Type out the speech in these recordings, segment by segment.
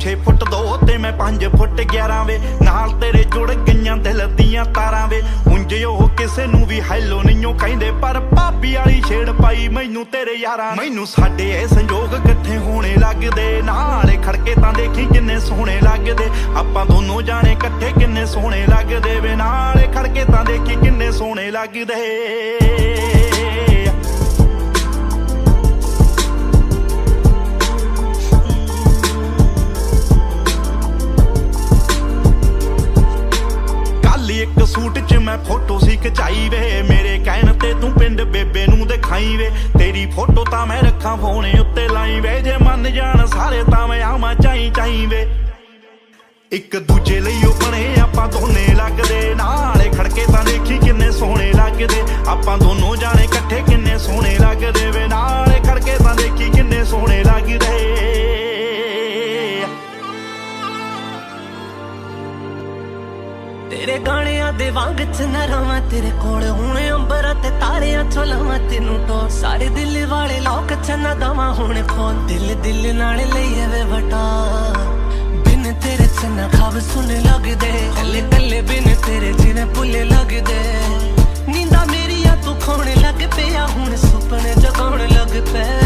6 ਫੁੱਟ 2 ਤੇ ਮੈਂ 5 ਫੁੱਟ 11 ਵੇ। ਨਾਲ ਤੇਰੇ ਜੁੜ ਗਈਆਂ ਦਿਲ ਦੀਆਂ ਤਾਰਾਂ ਵੇ। ਉਂਝ ਉਹ ਕਿਸੇ ਨੂੰ ਵੀ ਹੈਲੋ ਨਹੀਂਓ ਕਹਿੰਦੇ, ਪਰ ਭਾਬੀ ਵਾਲੀ ਛੇੜ ਪਾਈ ਮੈਨੂੰ ਤੇਰੇ ਯਾਰਾਂ ਮੈਨੂੰ ਸਾਡੇ ਇਹ ਸੰਜੋਗ ਇਕੱਠੇ ਹੋਣੇ ਲੱਗਦੇ। ਨਾਲੇ ਖੜਕੇ ਤਾਂ ਦੇਖੀ ਕਿੰਨੇ ਸੋਹਣੇ ਲੱਗਦੇ। ਆਪਾਂ ਦੋਨੋਂ ਜਾਣੇ ਇਕੱਠੇ ਕਿੰਨੇ ਸੋਹਣੇ ਲੱਗਦੇ ਵੇ। ਨਾਲੇ ਖੜਕੇ ਤਾਂ ਦੇਖੀ ਕਿੰਨੇ ਸੋਹਣੇ ਲੱਗਦੇ। ਸੂਟ 'ਚ ਮੈਂ ਫੋਟੋ ਸੀ ਖਚਾਈ ਵੇ। ਮੇਰੇ ਕਹਿਣ ਤੇ ਤੂੰ ਪਿੰਡ ਬੇਬੇ ਨੂੰ ਦਿਖਾਈ ਵੇ। ਤੇਰੀ ਫੋਟੋ ਤਾਂ ਮੈਂ ਰੱਖਾਂ ਫੋਨੇ ਉੱਤੇ ਲਾਈ ਵੇ। ਜੇ ਮੰਨ ਜਾਣ ਸਾਰੇ ਤਾਂ ਮੈਂ ਆਵਾਂ ਚਾਈ ਚਾਈ ਵੇ। ਇੱਕ ਦੂਜੇ ਲਈ ਉਹ ਬਣੇ, ਆਪਾਂ ਦੋਨੇ ਲੱਗਦੇ। ਨਾਲੇ ਖੜਕੇ ਤਾਂ ਦੇਖੀ ਕਿੰਨੇ ਸੋਹਣੇ ਲੱਗਦੇ। ਆਪਾਂ ਦੋਨੋਂ ਜਾਣੇ ਇਕੱਠੇ ਤੇਰੇ ਗਾਣਿਆਂ ਦੇ ਵਾਂਗ ਚ ਨਾ ਤੇਰੇ ਕੋਲ ਹੁਣ ਅੰਬਰਾਂ ਤੇ ਤਾਰਿਆਂ ਚੋਂ ਲਵਾਂ, ਤੈਨੂੰ ਟੋ ਸਾਰੇ ਦਿਲ ਵਾਲੇ ਲੋਕ ਚ ਨਾ ਦਵਾਂ, ਹੁਣ ਖੋਲ ਦਿਲ ਦਿਲ ਨਾਲ ਲਈਏ ਵੇ ਵਟਾ? ਬਿਨ ਤੇਰੇ ਚ ਨਾ ਖਾਬ ਸੁਣ ਲੱਗਦੇ, ਕੱਲੇ ਕੱਲੇ ਬਿਨ ਤੇਰੇ ਜਿਨੇ ਭੁੱਲੇ ਲੱਗਦੇ। ਨੀਂਦਾਂ ਮੇਰੀਆਂ ਤੂੰ ਖੋਣ ਲੱਗ ਪਿਆ, ਹੁਣ ਸੁਪਨੇ ਜਗਾਉਣ ਲੱਗ ਪਏ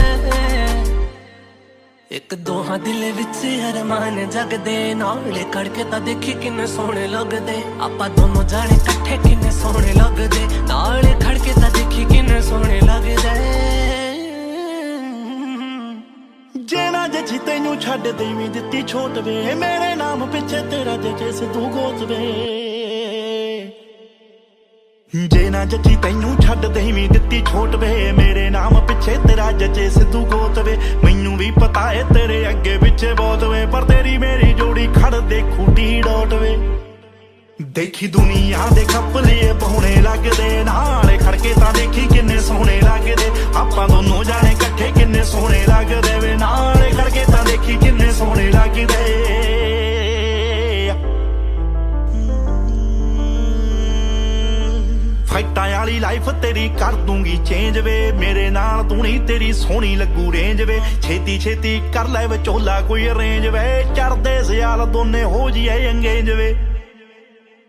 ਇੱਕ ਦੋਹਾਂ ਦਿਲ ਵਿੱਚ ਅਰਮਾਨ ਜਗਦੇ ਨਾਲੇ ਕੜਕੇ ਤਾਂ ਦੇਖੀ ਕਿੰਨੇ ਸੋਹਣੇ ਲੱਗਦੇ। ਆਪਾਂ ਦੋਨੋਂ ਜਾਣੇ ਇਕੱਠੇ ਕਿੰਨੇ ਸੋਹਣੇ ਲੱਗਦੇ। ਨਾਲੇ ਖੜਕੇ ਤਾਂ ਦੇਖੀ ਕਿੰਨੇ ਸੋਹਣੇ ਲੱਗਦੇ। ਜੇ ਨਾ ਜੱਜੀ ਤੈਨੂੰ ਛੱਡ ਦੇਵੀਂ ਦਿੱਤੀ ਛੋਟ ਵੇ, ਮੇਰੇ ਨਾਮ ਪਿੱਛੇ ਤੇਰਾ ਜੱਜੇ ਸਿੱਧੂ ਗੋਤ ਵੇ। ਜੇ ਨਾ ਜੱਜੀ ਤੈਨੂੰ ਛੱਡ ਦੇਵੀਂ, ਦਿੱਤੀ ਛੋਟ ਵੇ। ਮੇਰੇ ਨਾਮ ਪਿੱਛੇ ਤੇਰਾ ਜੱਜੇ ਸਿੱਧੂ ਗੋਤ ਵੇ ਮੈਨੂੰ ਵੀ ਪਤਾ ਏ ਤੇਰੇ ਅੱਗੇ ਪਿੱਛੇ ਬਹੁਤ ਵੇ, ਪਰ ਤੇਰੀ ਮੇਰੀ ਜੋੜੀ ਖੜ ਦੇ ਖੂਟੀ ਡੋਟ ਵੇ। ਦੇਖੀ ਦੁਨੀਆ ਦੇ ਖੱਪਲੀਏ, ਬਹੁਣੇ ਲੱਗ ਫਾਈਟਾਂ ਵਾਲੀ ਲਾਈਫ ਤੇਰੀ ਕਰ ਦੂੰਗੀ ਚੇਂਜ ਵੇ। ਮੇਰੇ ਨਾਲ ਤੂੰ ਨਹੀਂ, ਤੇਰੀ ਸੋਹਣੀ ਲੱਗੂ ਰੇਂਜ ਵੇ। ਛੇਤੀ ਛੇਤੀ ਕਰ ਲੈ ਵਿਚੋਲਾ ਕੋਈ ਅਰੇਂਜ ਵੇ। ਚੜਦੇ ਸਿਆਲ ਦੋਨੇ ਹੋ ਜੀਏ ਅੰਗੇਜ ਵੇ।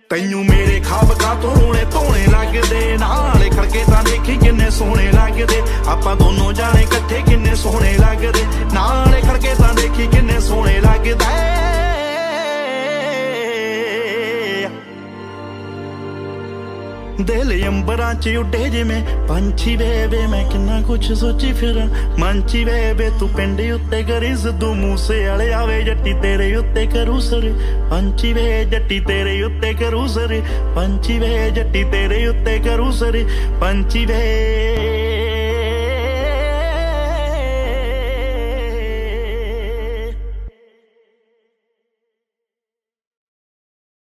ਤੈਨੂੰ ਮੇਰੇ ਖਾਬ ਕਾ ਤੋਣੇ ਧੋਣੇ ਲੱਗਦੇ। ਨਾਲੇ ਖੜਕੇ ਤਾਂ ਦੇਖੀ ਕਿੰਨੇ ਸੋਹਣੇ ਲੱਗਦੇ। ਆਪਾਂ ਦੋਨੋਂ ਜਾਣੇ ਇਕੱਠੇ ਕਿੰਨੇ ਸੋਹਣੇ ਲੱਗਦੇ। ਨਾਲੇ ਖੜਕੇ ਤਾਂ ਦੇਖੀ ਕਿੰਨੇ ਸੋਹਣੇ ਲੱਗਦੇ। ਦਿਲ ਅੰਬਰਾਂ 'ਚ ਉੱਡੇ ਜਿਵੇਂ ਪੰਛੀ ਵੇ ਵੇ ਮੈਂ ਕਿੰਨਾ ਕੁਛ ਸੋਚੀ ਫਿਰਾਂ ਮੰਚੀ ਵੇ ਵੇ ਤੂੰ ਪਿੰਡ ਉੱਤੇ ਕਰੀ ਸਿੱਧੂ ਮੂਸੇ ਵਾਲੇ ਆਵੇ। ਜੱਟੀ ਤੇਰੇ ਉੱਤੇ ਕਰੂ ਸਰ, ਪੰਛੀ ਵੇ, ਜੱਟੀ ਤੇਰੇ ਉੱਤੇ ਕਰੂ ਸਰ, ਪੰਛੀ ਵੇ, ਜੱਟੀ ਤੇਰੇ ਉੱਤੇ ਕਰੂ ਸਰ, ਪੰਛੀ ਵੇ।